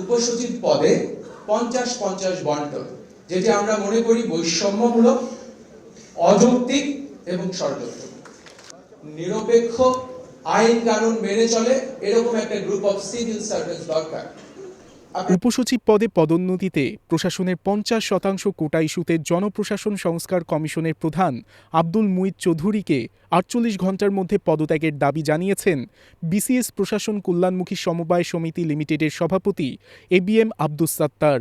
উপসচিব পদে পঞ্চাশ পঞ্চাশ বন্টন যেটি আমরা মনে করি বৈষম্যমূলক, অযৌক্তিক এবং ষড়যন্ত্র। নিরপেক্ষ আইন কানুন মেনে চলে এরকম একটা গ্রুপ অফ সিভিল সার্ভিস দরকার। উপসচিব পদে পদোন্নতিতে প্রশাসনের পঞ্চাশ শতাংশ কোটা ইস্যুতে জনপ্রশাসন সংস্কার কমিশনের প্রধান আব্দুল মুইদ চৌধুরীকে আটচল্লিশ ঘণ্টার মধ্যে পদত্যাগের দাবি জানিয়েছেন বিসিএস প্রশাসন কল্যাণমুখী সমবায় সমিতি লিমিটেডের সভাপতি A B M Abdus Sattar.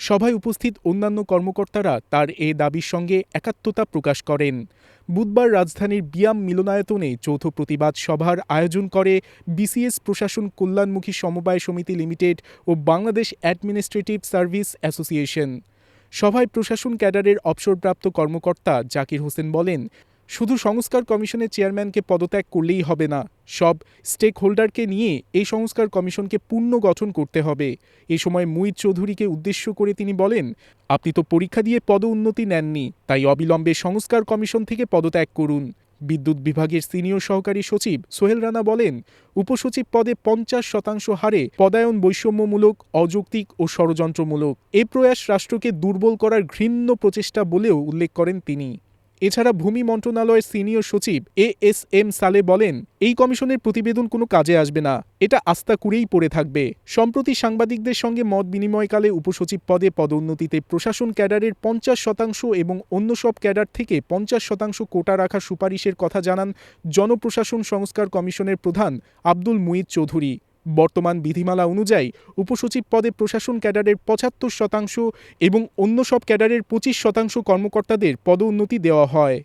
সভায় উপস্থিত অন্যান্য কর্মকর্তারা তার এ দাবির সঙ্গে একাত্মতা প্রকাশ করেন। বুধবার রাজধানীর বিয়াম মিলনায়তনে যৌথ প্রতিবাদ সভার আয়োজন করে বিসিএস প্রশাসন কল্যাণমুখী সমবায় সমিতি লিমিটেড ও বাংলাদেশ অ্যাডমিনিস্ট্রেটিভ সার্ভিস অ্যাসোসিয়েশন। সভায় প্রশাসন ক্যাডারের অবসরপ্রাপ্ত কর্মকর্তা জাকির হোসেন বলেন শুধু সংস্কার কমিশনের চেয়ারম্যানকে পদত্যাগ করলেই হবে না, সব স্টেক হোল্ডারকে নিয়ে এই সংস্কার কমিশনকে পূর্ণ গঠন করতে হবে। এ সময় মুইদ চৌধুরীকে উদ্দেশ্য করে তিনি বলেন, আপনি তো পরীক্ষা দিয়ে পদ উন্নতি নেননি, তাই অবিলম্বে সংস্কার কমিশন থেকে পদত্যাগ করুন। বিদ্যুৎ বিভাগের সিনিয়র সহকারী সচিব সোহেল রানা বলেন, উপসচিব পদে পঞ্চাশ শতাংশ হারে পদায়ন বৈষম্যমূলক, অযৌক্তিক ও ষড়যন্ত্রমূলক। এ প্রয়াস রাষ্ট্রকে দুর্বল করার ঘৃণ্য প্রচেষ্টা বলেও উল্লেখ করেন তিনি। এছাড়া ভূমি মন্ত্রণালয়ের সিনিয়র সচিব এ এস এম সালে বলেন, এই কমিশনের প্রতিবেদন কোনো কাজে আসবে না, এটা আস্থা কুড়েই পড়ে থাকবে। সম্প্রতি সাংবাদিকদের সঙ্গে মত বিনিময়কালে উপসচিব পদে পদোন্নতিতে প্রশাসন ক্যাডারের পঞ্চাশ শতাংশ এবং অন্য সব ক্যাডার থেকে পঞ্চাশ শতাংশ কোটা রাখার সুপারিশের কথা জানান জনপ্রশাসন সংস্কার কমিশনের প্রধান আব্দুল মুইদ চৌধুরী। বর্তমান বিধিমালা অনুযায়ী উপসচিব পদে প্রশাসন ক্যাডারের পঁচাত্তর শতাংশ এবং অন্য সব ক্যাডারের পঁচিশ শতাংশ কর্মকর্তাদের পদোন্নতি দেওয়া হয়।